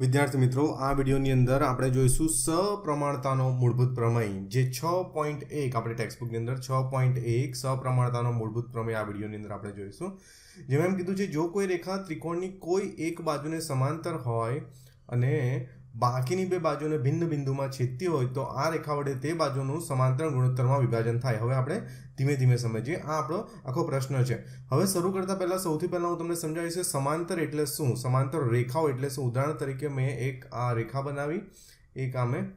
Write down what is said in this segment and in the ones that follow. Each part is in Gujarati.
વિદ્યાર્થી મિત્રો, આ વિડીયોની અંદર આપણે જોઈશું સપ્રમાણતાનો મૂળભૂત પ્રમેય. જે છ પોઈન્ટ એક આપણે ટેક્સ્ટબુકની અંદર, છ પોઈન્ટ એક સપ્રમાણતાનો મૂળભૂત પ્રમેય આ વિડીયોની અંદર આપણે જોઈશું. જેમ એમ કીધું છે, જો કોઈ રેખા ત્રિકોણની કોઈ એક બાજુને સમાંતર હોય અને બાકીની બે બાજુને ભિન્ન બિંદુમાં છેદતી હોય તો આ રેખા વડે તે બાજુનું સમાંતર ગુણોત્તરમાં વિભાજન થાય. હવે આપણે ધીમે ધીમે સમજીએ. આ આપણો આખો પ્રશ્ન છે. હવે શરૂ કરતા પહેલાં સૌથી પહેલાં હું તમને સમજાવીશ કે સમાંતર એટલે શું? સમાંતર રેખાઓ એટલે શું? ઉદાહરણ તરીકે મેં એક આ રેખા બનાવી, એક આ મેં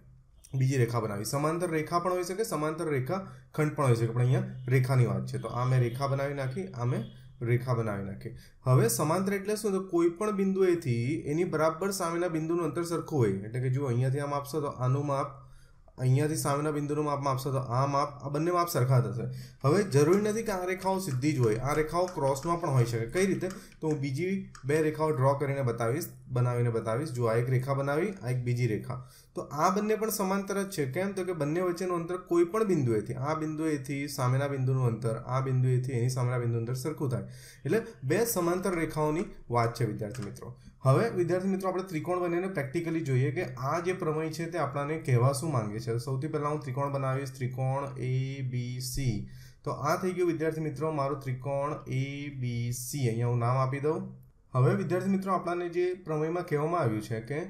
બીજી રેખા બનાવી. સમાંતર રેખા પણ હોઈ શકે, સમાંતર રેખા ખંડ પણ હોઈ શકે, પણ અહીંયા રેખાની વાત છે. તો આ મેં રેખા બનાવી નાખી, આ મેં રેખા બનાવી નાખે. હવે સમાંતર એટલે શું? તો કોઈ પણ બિંદુએથી એની બરાબર સામેના બિંદુનું અંતર સરખું હોય. એટલે કે જો અહીંયાથી આમ આપશો તો આનું માપ અહીંયાથી સામેના બિંદુનું માપ માપશો તો આ માપ, આ બંને માપ સરખા થશે. હવે જરૂરી નથી કે આ રેખાઓ સીધી જ હોય. આ રેખાઓ ક્રોસમાં પણ હોઈ શકે. કઈ રીતે? તો હું બીજી બે રેખાઓ ડ્રો કરીને બતાવીશ. બનાવીને બતાવીશ. જો આ એક રેખા બનાવી, આ એક બીજી રેખા. તો આ બંને પણ સમાંતર જ છે. કેમ? તો કે બંને વચ્ચેનું અંતર કોઈ પણ બિંદુએથી, આ બિંદુએથી સામેના બિંદુનું અંતર, આ બિંદુએથી એની સામેના બિંદુ અંતર સરખું થાય. એટલે બે સમાંતર રેખાઓની વાત છે, વિદ્યાર્થી મિત્રો. હવે, વિદ્યાર્થી મિત્રો, આપણે ત્રિકોણ બનીને પ્રેક્ટિકલી જોઈએ કે આ જે પ્રમેય છે તે આપણને કહેવા શું માંગે છે? સૌથી પહેલાં હું ત્રિકોણ બનાવીશ, ત્રિકોણ એ બી સી તો આ થઈ ગયું, વિદ્યાર્થી મિત્રો, મારું ત્રિકોણ એ બી સી અહીંયા હું નામ આપી દઉં. હવે વિદ્યાર્થી મિત્રો, આપણાને જે પ્રમેયમાં કહેવામાં આવ્યું છે કે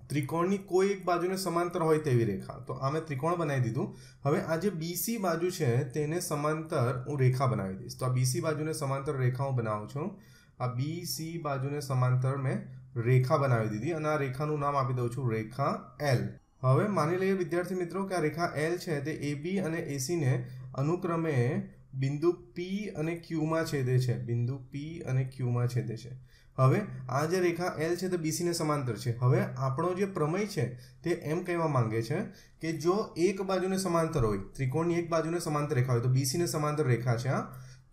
ત્રિકોણની કોઈ એક બાજુને સમાંતર હોય તેવી રેખા. તો આ ત્રિકોણ બનાવી દીધું. હવે આ જે બીસી બાજુ છે તેને સમાંતર હું રેખા બનાવી દઈશ. તો આ બીસી બાજુને સમાંતર રેખા હું બનાવું છું. આ બીસી બાજુને સમાંતર મેં રેખા બનાવી દીધી અને આ રેખાનું નામ આપી દઉં છું રેખા એલ હવે માની લઈએ વિદ્યાર્થી મિત્રો કે આ રેખા એલ છે તે એ બી અને એસીને અનુક્રમે બિંદુ પી અને ક્યુમાં છેદે છે. બિંદુ પી અને ક્યુમાં છેદે છે. હવે આ જે રેખા એલ છે તે બીસીને સમાંતર છે. હવે આપણો જે પ્રમેય છે તે એમ કહેવા માંગે છે કે જો એક બાજુને સમાંતર હોય, ત્રિકોણની એક બાજુને સમાંતર રેખા હોય તો બીસીને સમાંતર રેખા છે આ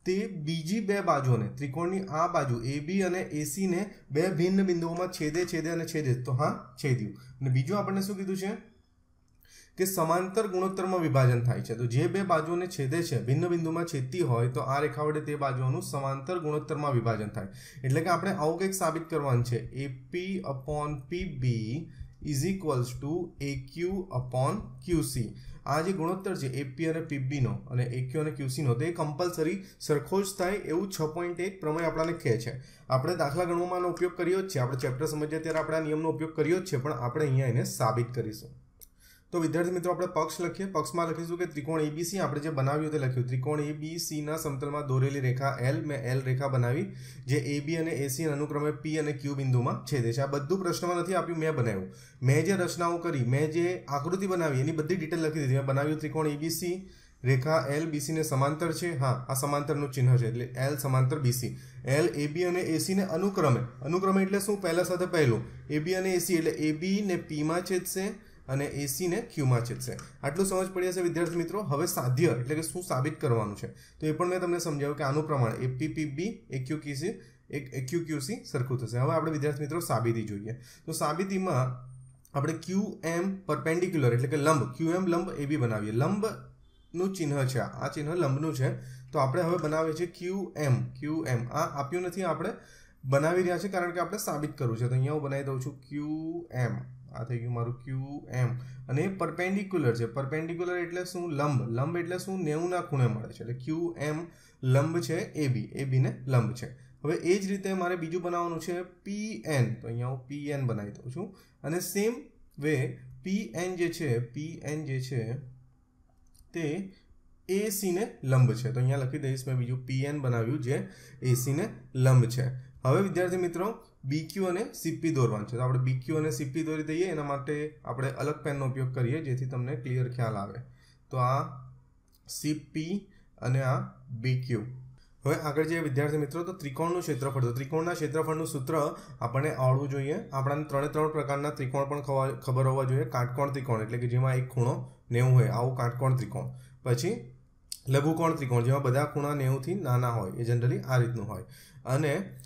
તે બીજી બે બાજુઓને, ત્રિકોણની આ બાજુ એ બી અને એસીને બે ભિન્ન બિંદુઓમાં છેદે છેદે અને છેદે તો, હા, છેદ્યું. અને બીજું આપણને શું કીધું છે? કે સમાંતર ગુણોત્તરમાં વિભાજન થાય છે. તો જે બે બાજુઓને છેદે છે, ભિન્ન બિંદુમાં છેદતી હોય, તો આ રેખા વડે તે બાજુઓનું સમાંતર ગુણોત્તરમાં વિભાજન થાય. એટલે કે આપણે આવું કંઈક સાબિત કરવાનું છે. AP upon P B is equals to A Q upon QC આ જે ગુણોત્તર છે એપી અને પીબીનો અને એક્યુ અને ક્યુસીનો તે કમ્પલસરી સરખો જ થાય એવું છ પોઈન્ટ એક પ્રમેય આપણને કહે છે. આપણે દાખલા ગણવામાં ઉપયોગ કર્યો જ છે. આપણે ચેપ્ટર સમજીએ ત્યારે આપણે આ નિયમનો ઉપયોગ કર્યો જ છે, પણ આપણે અહીંયા એને સાબિત કરીશું. તો વિદ્યાર્થી મિત્રો, આપણે પક્ષ લખીએ. પક્ષમાં લખીશું કે ત્રિકોણ એબીસી આપણે જે બનાવ્યું તે લખ્યું. ત્રિકોણ એબીસીના સમતલમાં દોરેલી રેખા એલ મેં એલ રેખા બનાવી, જે એબી અને એસી અનુક્રમે પી અને ક્યુ બિંદુમાં છેદે છે. આ બધું પ્રશ્નમાં નથી આપ્યું, મેં બનાવ્યું. મેં જે રચનાઓ કરી, મેં જે આકૃતિ બનાવી, એની બધી ડિટેલ લખી દીધી. મેં બનાવ્યું ત્રિકોણ એબીસી રેખા એલ બીસીને સમાંતર છે. હા, આ સમાંતરનું ચિહ્ન છે, એટલે એલ સમાંતર બીસી એલ એબી અને એસીને અનુક્રમે. અનુક્રમે એટલે શું? પહેલા સાથે પહેલું. એબી અને એસી એટલે એબી ને પીમાં છેદશે. અને એસીને ક્યુમાં છેદશે. આટલું સમજ પડી હશે વિદ્યાર્થી મિત્રો. હવે સાધ્ય એટલે કે શું સાબિત કરવાનું છે? તો એ પણ મેં તમને સમજાવ્યું કે આનું પ્રમાણ એપીપીબી એક્યુ ક્યુસી એક એક્યુક્યુસી સરખું થશે. હવે આપણે વિદ્યાર્થી મિત્રો સાબિતી જોઈએ. તો સાબિતીમાં આપણે ક્યુ એમ પરપેન્ડિક્યુલર એટલે કે લંબ ક્યુ એમ લંબ એ બી બનાવીએ. લંબનું ચિહ્ન છે આ. ચિહ્ન લંબનું છે. તો આપણે હવે બનાવીએ છીએ ક્યુ એમ ક્યુ એમ આ આપ્યું નથી, આપણે બનાવી રહ્યા છે કારણ કે આપણે સાબિત કરવું છે. તો અહીંયા હું બનાવી દઉં છું ક્યુ એમ આ થઈ ગયું મારું ક્યુ એમ અને પરપેન્ડિક્યુલર છે. પરપેન્ડિક્યુલર એટલે શું? લંબ. લંબ એટલે શું? નેવુંના ખૂણે મળે છે. એટલે ક્યુ એમ લંબ છે એ બી એ બીને લંબ છે. હવે એ જ રીતે મારે બીજું બનાવવાનું છે પી એન તો અહીંયા હું પી એન બનાવી દઉં છું. અને સેમ વે પી એન જે છે પી એન જે છે, તે એસીને લંબ છે. તો અહીંયા લખી દઈશ મેં બીજું પી એન બનાવ્યું જે એસીને લંબ છે. હવે વિદ્યાર્થી મિત્રો બીક્યુ અને સીપી દોરવાનું છે. તો આપણે બીક્યુ અને સીપી દોરી દઈએ, એના માટે આપણે અલગ પેનનો ઉપયોગ કરીએ, જેથી તમને ક્લિયર ખ્યાલ આવે. તો આ સીપી અને આ બીક્યુ હવે આગળ જે વિદ્યાર્થી મિત્રો, તો ત્રિકોણનું ક્ષેત્રફળ. તો ત્રિકોણના ક્ષેત્રફળનું સૂત્ર આપણને આવડવું જોઈએ. આપણાને ત્રણે ત્રણ પ્રકારના ત્રિકોણ પણ ખબર હોવા જોઈએ. કાટકોણ ત્રિકોણ, એટલે કે જેમાં એક ખૂણો નેવું હોય, આવું કાટકોણ ત્રિકોણ. પછી લઘુકોણ ત્રિકોણ, જેમાં બધા ખૂણા નેવુંથી નાના હોય, એ જનરલી આ રીતનું હોય. અને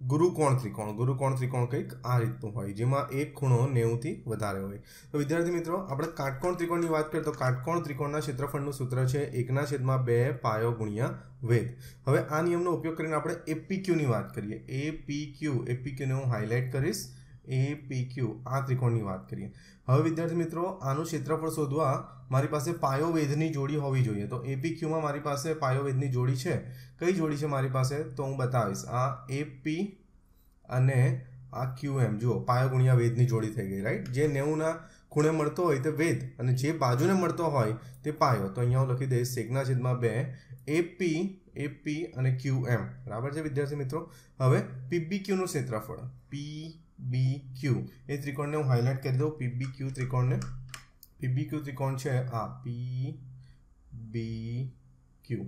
ગુરુકોણ ત્રિકોણ? ગુરુકોણ ત્રિકોણ કંઈક આ રીતનું હોય, જેમાં એક ખૂણો નેવુંથી વધારે હોય. તો વિદ્યાર્થી મિત્રો, આપણે કાટકોણ ત્રિકોણની વાત કરીએ તો કાટકોણ ત્રિકોણના ક્ષેત્રફળનું સૂત્ર છે એકના છેદમાં બે પાયો ગુણ્યા વેદ હવે આ નિયમનો ઉપયોગ કરીને આપણે એપીક્યુની વાત કરીએ. એ પી ક્યુ એપીક્યુને હું હાઇલાઇટ કરીશ. એ પી ક્યુ આ ત્રિકોણની વાત કરીએ. હવે વિદ્યાર્થી મિત્રો, આનું ક્ષેત્રફળ શોધવા મારી પાસે પાયો વેધની જોડી હોવી જોઈએ. તો એપી ક્યુમાં મારી પાસે પાયો વેધની જોડી છે. કઈ જોડી છે મારી પાસે? તો હું બતાવીશ. આ એપી અને આ ક્યુ એમ. જુઓ પાયો ગુણ્યા વેદની જોડી થઈ ગઈ રાઈટ જે નેવુંના ખૂણે મળતો હોય તે વેદ અને જે બાજુને મળતો હોય તે પાયો. તો અહીંયા હું લખી દઈશ સેકના છેદમાં બે એપી એપી અને ક્યુ એમ. બરાબર છે વિદ્યાર્થી મિત્રો? હવે પીબી ક્યુનું ક્ષેત્રફળ. પી બી ક્યુ એ ત્રિકોણને હું હાઇલાઇટ કરી દઉં. પીબી ક્યુ ત્રિકોણને. પીબી ક્યુ ત્રિકોણ છે આ પી બી ક્યુ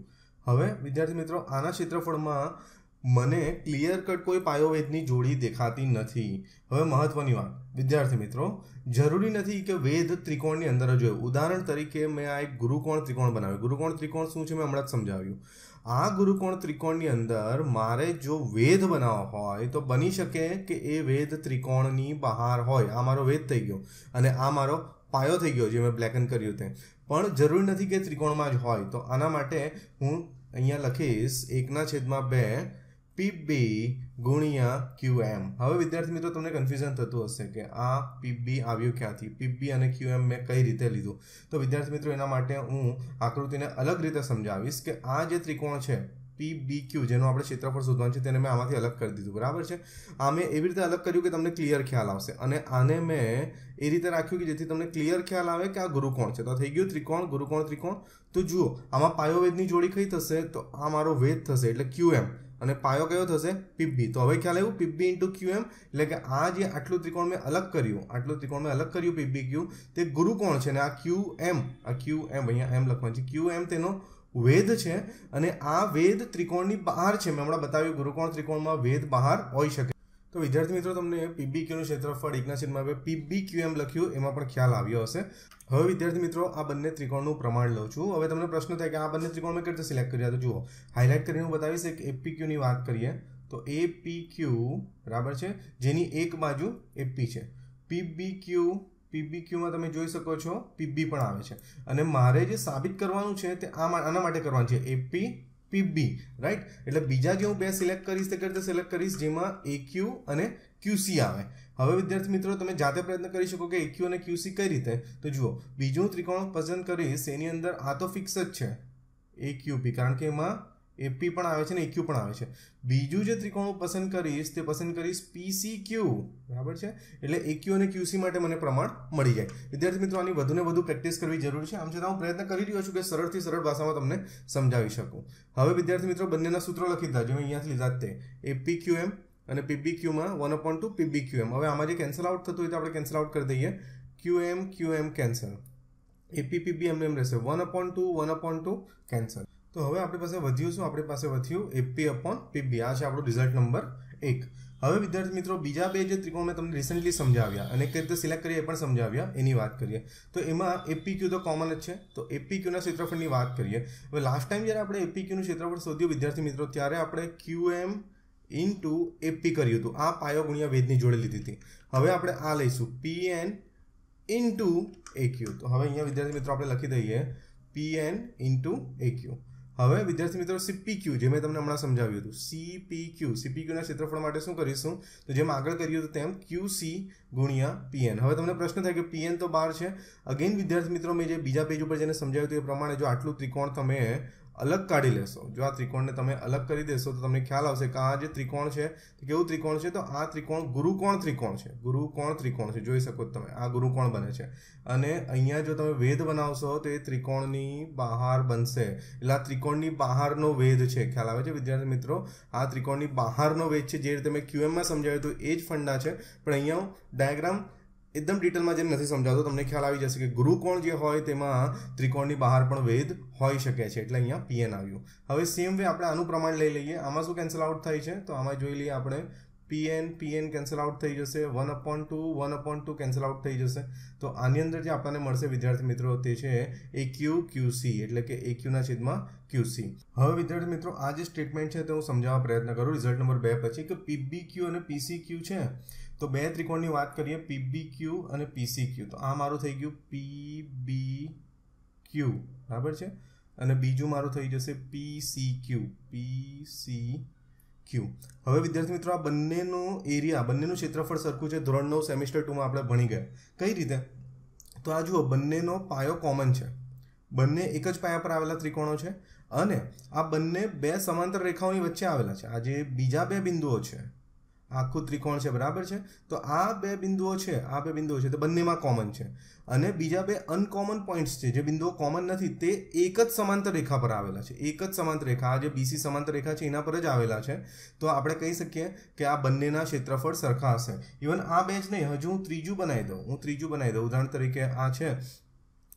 હવે વિદ્યાર્થી મિત્રો, આના ક્ષેત્રફળમાં મને ક્લિયર કટ કોઈ પાયોવેદની જોડી દેખાતી નથી. હવે મહત્વની વાત. વિદ્યાર્થી મિત્રો, જરૂરી નથી કે વેદ ત્રિકોણની અંદર જ હોય. ઉદાહરણ તરીકે મેં આ એક ગુરુકોણ ત્રિકોણ બનાવ્યું. ગુરુકોણ ત્રિકોણ શું છે? મેં હમણાં જ સમજાવ્યું. આ ગુરુકોણ ત્રિકોણની અંદર મારે જો વેદ બનાવવા હોય, તો બની શકે કે એ વેદ ત્રિકોણની બહાર હોય. આ મારો વેદ થઈ ગયો અને આ મારો પાયો થઈ ગયો જે મેં બ્લેકન કર્યું તે. પણ જરૂરી નથી કે ત્રિકોણમાં જ હોય. તો આના માટે હું અહીંયા લખીશ એકના છેદમાં બે પીબી ગુણ્યા ક્યુ એમ. હવે વિદ્યાર્થી મિત્રો, તમને કન્ફ્યુઝન થતું હશે કે આ પીબી આવ્યું ક્યાંથી? પીબી અને ક્યુ એમ મેં કઈ રીતે લીધું? તો વિદ્યાર્થી મિત્રો, એના માટે હું આકૃતિને અલગ રીતે સમજાવીશ કે આ જે ત્રિકોણ છે, પી બી ક્યુ, જેનું આપણે ક્ષેત્રફળ શોધવાનું છે, તેને મેં આમાંથી અલગ કરી દીધું. બરાબર છે? આ મેં એવી રીતે અલગ કર્યું કે તમને ક્લિયર ખ્યાલ આવશે. અને આને મેં એ રીતે રાખ્યું કે જેથી તમને ક્લિયર ખ્યાલ આવે કે આ ગુરુકોણ છે. તો થઈ ગયું ત્રિકોણ, ગુરુકોણ, ત્રિકોણ. તો જુઓ, આમાં પાયોવેદની જોડી કઈ થશે? તો આ મારો વેદ થશે, એટલે ક્યુ એમ. અને પાયો કયો થશે? પીબી તો હવે ખ્યાલ આવ્યું પીબી ઇન્ટુ ક્યુ એમ એટલે કે આ જે આટલું ત્રિકોણ મેં અલગ કર્યું, આટલું ત્રિકોણ મેં અલગ કર્યું પીબી ક્યુ તે ગુરુકોણ છે? અને આ ક્યુ એમ આ ક્યુ એમ અહીંયા એમ લખવાનું છે. ક્યુ એમ તેનો વેદ છે અને આ વેદ ત્રિકોણની બહાર છે. મેં હમણાં બતાવ્યું, ગુરુકોણ ત્રિકોણમાં વેદ બહાર હોઈ શકે. તો વિદ્યાર્થી મિત્રો, તમને પીબીક્યુનું ક્ષેત્રફળ એકના છેદમાં હવે પીબીક્યુએમ એમ લખ્યું, એમાં પણ ખ્યાલ આવ્યો હશે. હવે વિદ્યાર્થી મિત્રો, આ બંને ત્રિકોણનું પ્રમાણ લઉં છું. હવે તમને પ્રશ્ન થાય કે આ બંને ત્રિકોણ મેં કઈ રીતે સિલેક્ટ કર્યા? તો જુઓ હાઇલાઇટ કરીને હું બતાવીશ એક એપીક્યુની વાત કરીએ. તો એ પી ક્યુ બરાબર છે? જેની એક બાજુ એપી છે. પીબી ક્યુ પીબી તમે જોઈ શકો છો, પીબી પણ આવે છે. અને મારે જે સાબિત કરવાનું છે તે આ આના માટે કરવાનું છે. એપી પીબી રાઈટ એટલે બીજા જે હું બે સિલેક્ટ કરીશ તે રીતે સિલેક્ટ કરીશ જેમાં એ ક્યુ અને ક્યુસી આવે. હવે વિદ્યાર્થી મિત્રો, તમે જાતે પ્રયત્ન કરી શકો કે એક્યુ અને ક્યુસી કઈ રીતે? તો જુઓ, બીજું ત્રિકોણ પસંદ કરીશ, એની અંદર આ તો ફિક્સ જ છે. એ ક્યુપી કારણ કે એમાં એપી પણ આવે છે ને એક્યુ પણ આવે છે. બીજું જે ત્રિકોણ હું પસંદ કરીશ તે પસંદ કરીશ પીસી ક્યુ બરાબર છે? એટલે એક્યુ અને ક્યુસી માટે મને પ્રમાણ મળી જાય. વિદ્યાર્થી મિત્રો, આની વધુને વધુ પ્રેક્ટિસ કરવી જરૂરી છે. આમ છતાં હું પ્રયત્ન કરી રહ્યો છું કે સરળથી સરળ ભાષામાં તમને સમજાવી શકું. હવે વિદ્યાર્થી મિત્રો, બંનેના સૂત્રો લખી દીધા જે અહીંયાથી લીધા તે. એપી ક્યુ એમ અને PB ક્યુમાં one upon two PB Q M હવે આમાં જે કેન્સલ આઉટ થતું હોય તો આપણે કેન્સલ આઉટ કરી દઈએ. Q M Q M cancel APPB M M રહેશે. One upon two one upon two cancel તો હવે આપણી પાસે વધ્યું શું? આપણી પાસે વધ્યું એપી અપોન પીબી આ છે આપણો રિઝલ્ટ નંબર એક. હવે વિદ્યાર્થી મિત્રો, બીજા બે જે ત્રિકોણ મેં તમને રિસન્ટલી સમજાવ્યા અને કઈ રીતે સિલેક્ટ કરીએ એ પણ સમજાવ્યા, એની વાત કરીએ. તો એમાં એપી ક્યુ તો કોમન જ છે. તો એપી ક્યુના ક્ષેત્રફળની વાત કરીએ. હવે લાસ્ટ ટાઈમ જ્યારે આપણે એપી ક્યુનું ક્ષેત્રફળ શોધ્યું વિદ્યાર્થી મિત્રો, ત્યારે આપણે Q M into AP કર્યું હતું. આ પાયો ગુણ્યા વેદની જોડે લીધી હતી. હવે આપણે આ લઈશું. P N into A Q તો હવે અહીંયા વિદ્યાર્થી મિત્રો આપણે લખી દઈએ. P N to A Q હવે વિદ્યાર્થી મિત્રો સીપી ક્યુ જે મેં તમને હમણાં સમજાવ્યું હતું. સીપી ક્યુ સીપી ક્યુના ક્ષેત્રફળ માટે શું કરીશું? તો જેમ આગળ કર્યું હતું તેમ ક્યુ સી ગુણ્યા પીએન હવે તમને પ્રશ્ન થાય કે પીએન તો બાર છે. અગેન વિદ્યાર્થી મિત્રો, મેં જે બીજા પેજ ઉપર જેને સમજાવ્યું હતું એ પ્રમાણે જો આટલું ત્રિકોણ તમે અલગ કાઢી લેશો. જો આ ત્રિકોણને તમે અલગ કરી દેશો તો તમને ખ્યાલ આવશે કે આ જે ત્રિકોણ છે કેવું ત્રિકોણ છે? તો આ ત્રિકોણ ગુરુકોણ ત્રિકોણ છે. ગુરુકોણ ત્રિકોણ છે. જોઈ શકો તમે. આ ગુરુકોણ બને છે. અને અહીંયા જો તમે વેદ બનાવશો તો એ ત્રિકોણની બહાર બનશે. એટલે આ ત્રિકોણની બહારનો વેદ છે. ખ્યાલ આવે છે વિદ્યાર્થી મિત્રો? આ ત્રિકોણની બહારનો વેદ છે. જે રીતે મેં ક્યુએમમાં સમજાવ્યું હતું, એ જ ફંડા છે. પણ અહીંયા ડાયાગ્રામ એકદમ ડિટેલમાં જેમ નથી સમજાવતો, તમને ખ્યાલ આવી જશે કે ગુરુકોણ જે હોય તેમાં ત્રિકોણની બહાર પણ વેદ હોઈ શકે છે. એટલે અહીંયા પીએન આવ્યું. હવે સેમ વે આપણે આનું પ્રમાણ લઈ લઈએ. આમાં શું કેન્સલ આઉટ થાય છે? તો આમાં જોઈ લઈએ આપણે પીએન પીએન કેન્સલ આઉટ થઈ જશે one upon two one upon two cancel out થઈ જશે. તો આની અંદર જે આપણને મળશે વિદ્યાર્થી મિત્રો તે છે એ ક્યુ ક્યુસી એટલે કે એ ક્યુના છેદમાં ક્યુસી હવે વિદ્યાર્થી મિત્રો, આ જે સ્ટેટમેન્ટ છે તે હું સમજાવવા પ્રયત્ન કરું. રિઝલ્ટ નંબર બે પછી કે પીબી ક્યુ અને પીસી ક્યુ છે. તો બે ત્રિકોણની વાત કરીએ પીબી ક્યુ અને પીસી ક્યુ તો આ મારું થઈ ગયું પીબી ક્યુ બરાબર છે? અને બીજું મારું થઈ જશે PC Q P C Q હવે વિદ્યાર્થી મિત્રો, આ બંનેનો એરિયા બંનેનું ક્ષેત્રફળ સરખું છે. ધોરણ નવ સેમિસ્ટર ટુમાં આપણે ભણી ગયા. કઈ રીતે? તો આ જુઓ, બંનેનો પાયો કોમન છે. બંને એક જ પાયા પર આવેલા ત્રિકોણો છે અને આ બંને બે સમાંતર રેખાઓની વચ્ચે આવેલા છે. આ જે બીજા બે બિંદુઓ છે આખું ત્રિકોણ છે, બરાબર છે? તો આ બે બિંદુઓ છે, આ બે બિંદુઓ છે, તો બંનેમાં કોમન છે. અને બીજા બે અનકોમન પોઈન્ટ્સ છે, જે બિંદુઓ કોમન નથી, તે એક જ સમાંતર રેખા પર આવેલા છે. એક જ સમાંતર રેખા, આ જે બીસી સમાંતર રેખા છે, એના પર જ આવેલા છે. તો આપણે કહી શકીએ કે આ બંનેના ક્ષેત્રફળ સરખા હશે. ઇવન આ બે જ નહીં, હજુ હું ત્રીજું બનાવી દઉં, હું ત્રીજું બનાવી દઉં. ઉદાહરણ તરીકે આ છે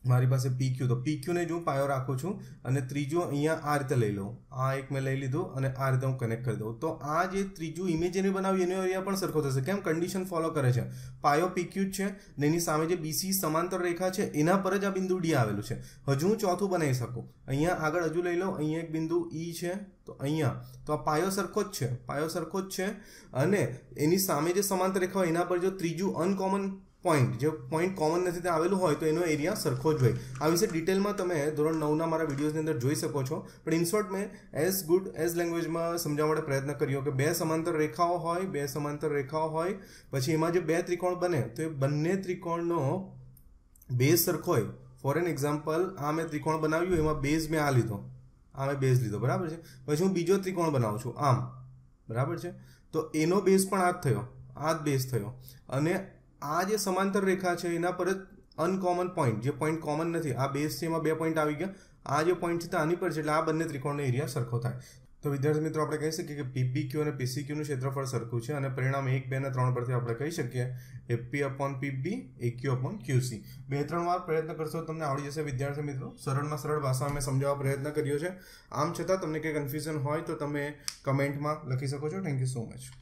મારી પાસે પીક્યુ તો પીક્યુને જ હું પાયો રાખું છું અને ત્રીજું અહીંયા આ રીતે લઈ લઉં. આ એક મેં લઈ લીધું અને આ રીતે હું કનેક્ટ કરી દઉં. તો આ જે ત્રીજું ઇમેજ એને બનાવ્યું, એનો એરિયા પણ સરખો થશે. કેમ? કન્ડિશન ફોલો કરે છે. પાયો પીક્યુ જ છે ને એની સામે જે બીસી સમાંતર રેખા છે, એના પર જ આ બિંદુ ડી આવેલું છે. હજુ હું ચોથું બનાવી શકું. અહીંયા આગળ હજુ લઈ લઉં. અહીંયા એક બિંદુ ઈ છે. તો અહીંયા. તો આ પાયો સરખો જ છે. પાયો સરખો જ છે અને એની સામે જે સમાંતર રેખા હોય, એના પર જો ત્રીજું અનકોમન પોઈન્ટ જે પોઈન્ટ કોમન નથી ત્યાં આવેલું હોય તો એનો એરિયા સરખો જ હોય. આ વિશે ડિટેલમાં તમે ધોરણ નવના મારા વિડીયોઝની અંદર જોઈ શકો છો. પણ ઇનશોર્ટ મેં એઝ ગુડ એઝ લેંગ્વેજમાં સમજાવવા માટે પ્રયત્ન કર્યો કે બે સમાંતર રેખાઓ હોય, બે સમાંતર રેખાઓ હોય, પછી એમાં જે બે ત્રિકોણ બને, તો એ બંને ત્રિકોણનો બેઝ સરખો હોય. ફોર એન એક્ઝામ્પલ આ મેં ત્રિકોણ બનાવ્યું, એમાં બેઝ મેં આ લીધો. આ મેં બેઝ લીધો, બરાબર છે? પછી હું બીજો ત્રિકોણ બનાવું છું, આમ. બરાબર છે? તો એનો બેઝ પણ આ જ થયો, આ જ બેઝ થયો. અને આ જે સમાંતર રેખા છે, એના પર જ અનકોમન પોઈન્ટ જે પોઈન્ટ કોમન નથી, આ બેઝ છે, એમાં બે પોઈન્ટ આવી ગયા. આ જે પોઈન્ટ છે, તે આની પર છે, એટલે આ બંને ત્રિકોણનો એરિયા સરખો થાય. તો વિદ્યાર્થી મિત્રો, આપણે કહી શકીએ કે પીપી ક્યુ અને પીસી ક્યુનું ક્ષેત્રફળ સરખું છે અને પરિણામ એક, બે અને ત્રણ પરથી આપણે કહી શકીએ AP upon PB AQ upon QC બે, ત્રણ વાર પ્રયત્ન કરશો તમને આવડી જશે, વિદ્યાર્થી મિત્રો. સરળમાં સરળ ભાષામાં મેં સમજાવવા પ્રયત્ન કર્યો છે. આમ છતાં તમને કંઈ કન્ફ્યુઝન હોય તો તમે કમેન્ટમાં લખી શકો છો. Thank you so much